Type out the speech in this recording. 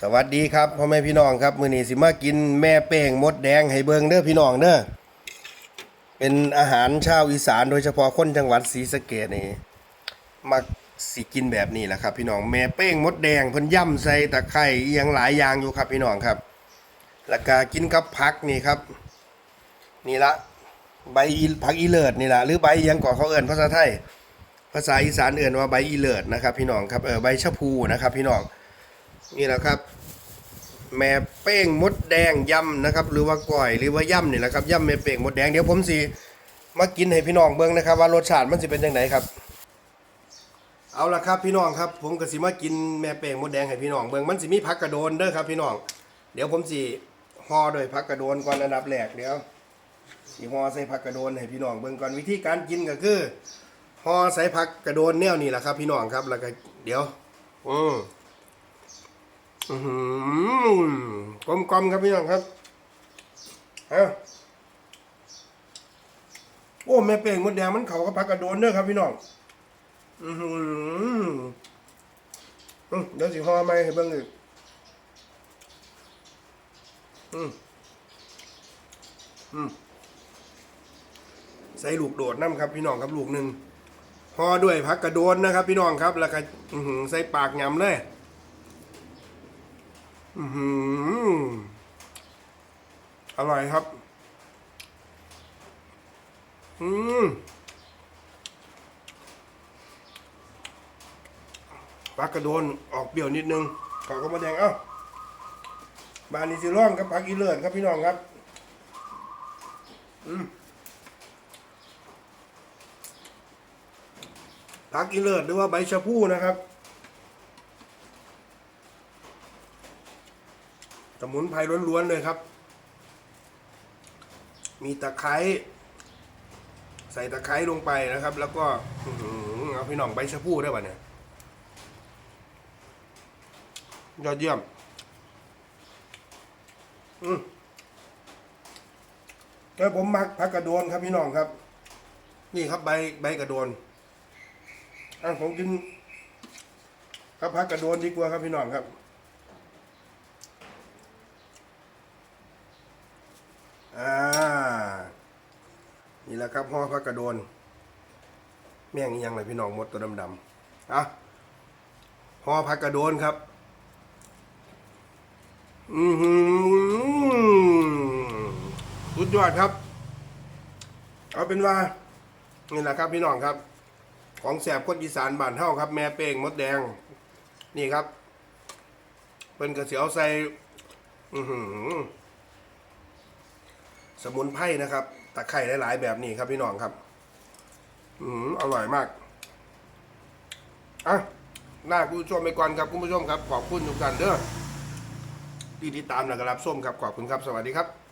สวัสดีครับพ่อแม่พี่น้องครับมื้อนี้สิมากินแม่เป้งมดแดงให้เบิ่งเด้อพี่น้องเด้อเป็นอาหารชาวอีสาน โดยเฉพาะคนจังหวัดศรีสะเกษนี่มักสิกินแบบนี้แหละครับ พี่น้องแม่เป้งมดแดงเพิ่นย่ำใส่ตะไคร้อีหยังหลายอย่างอยู่ครับ พี่น้องครับแล้วก็กินกับผักนี่ครับ นี่ละใบอีผักอีเลิศนี่ละหรือใบอยังก่อเขาเอิ้นภาษาไทย ภาษาอีสานเอื่นว่าใบอีเลิศนะครับ พี่น้องครับเออใบชะพูนะครับ พี่น้อง นี่แหละครับแม่เป้งมดแดงย่ำนะครับ หรือว่าก้อยหรือว่าย่ำนี่แหละครับย่ำแม่เป้งมดแดงเดี๋ยวผมสิมากินให้พี่น้องเบิ่งนะครับ ว่ารสชาติมันจะเป็นยังไงครับ เอาละครับพี่น้องครับ ผมก็สิมากินแม่เป้งมดแดงให้พี่น้องเบิ่งมันสิมีผักกระโดนเด้อครับ พี่น้อง เดี๋ยวผมสิห่อด้วยผักกระโดนก่อนอันดับแรกเดี๋ยวสิห่อใส่ผักกระโดนให้พี่น้องเบิ่งก่อนวิธีการกินก็คือห่อใส่ผักกระโดนแนวนี่แหละครับ พี่น้องครับแล้วก็เดี๋ยว อืมอือ กลมกลมๆครับพี่น้องครับเอาโอ้แม่เป่งมดแดงมันเขากับผักกระโดนเด้อครับพี่น้องอือเดี๋ยวสิห่อไหมให้เบิ่งอีกอืมอืมใส่ลูกโดดน้ำครับพี่น้องครับลูกหนึ่งห่อด้วยผักกระโดนนะครับ พี่น้องครับ แล้วก็ใส่ปากยำเลย อร่อยครับ อืมผักกระโดนออกเปรี้ยวนิดนึงขอก็มาแดงเอ้าบานนี้สิร่องกับผักอีเลิศครับพี่น้องครับ อืมผักอีเลิศหรือว่าใบชะพูนะครับ สมุนไพรล้วนๆเลยครับ มีตะไคร้ใส่ตะไคร้ลงไปนะครับ แล้วก็เอาพี่น้องใบชะพูได้ป่ะเนี่ยยอดเยี่ยม อืมแล้วผมมักผักกระโดนครับพี่น้องครับ นี่ครับใบใบกระโดนอะผมกินข้าวผัดกระโดนดีกว่าครับพี่น้องครับ อ่า นี่แหละครับห่อผักกระโดน แม่งอีหยังเลยพี่น้องหมดตัวดำๆอะห่อผักกระโดนครับ อือหือสุดยอดครับ เอาเป็นว่า นี่แหละครับพี่น้องครับ ของแสบคนอีสานบ้านเฮาครับ แม่เป้งมดแดง นี่ครับเป็นกระเสียวใส่ อือหือ สมุนไพรนะครับตะไคร้หลาย ๆ แบบนี้ครับพี่น้องครับ อืออร่อยมากอะลาคุณผู้ชมไปก่อนครับคุณผู้ชมครับ ขอบคุณทุกท่านเด้อที่ติดตามและรับส้มครับขอบคุณครับ สวัสดีครับ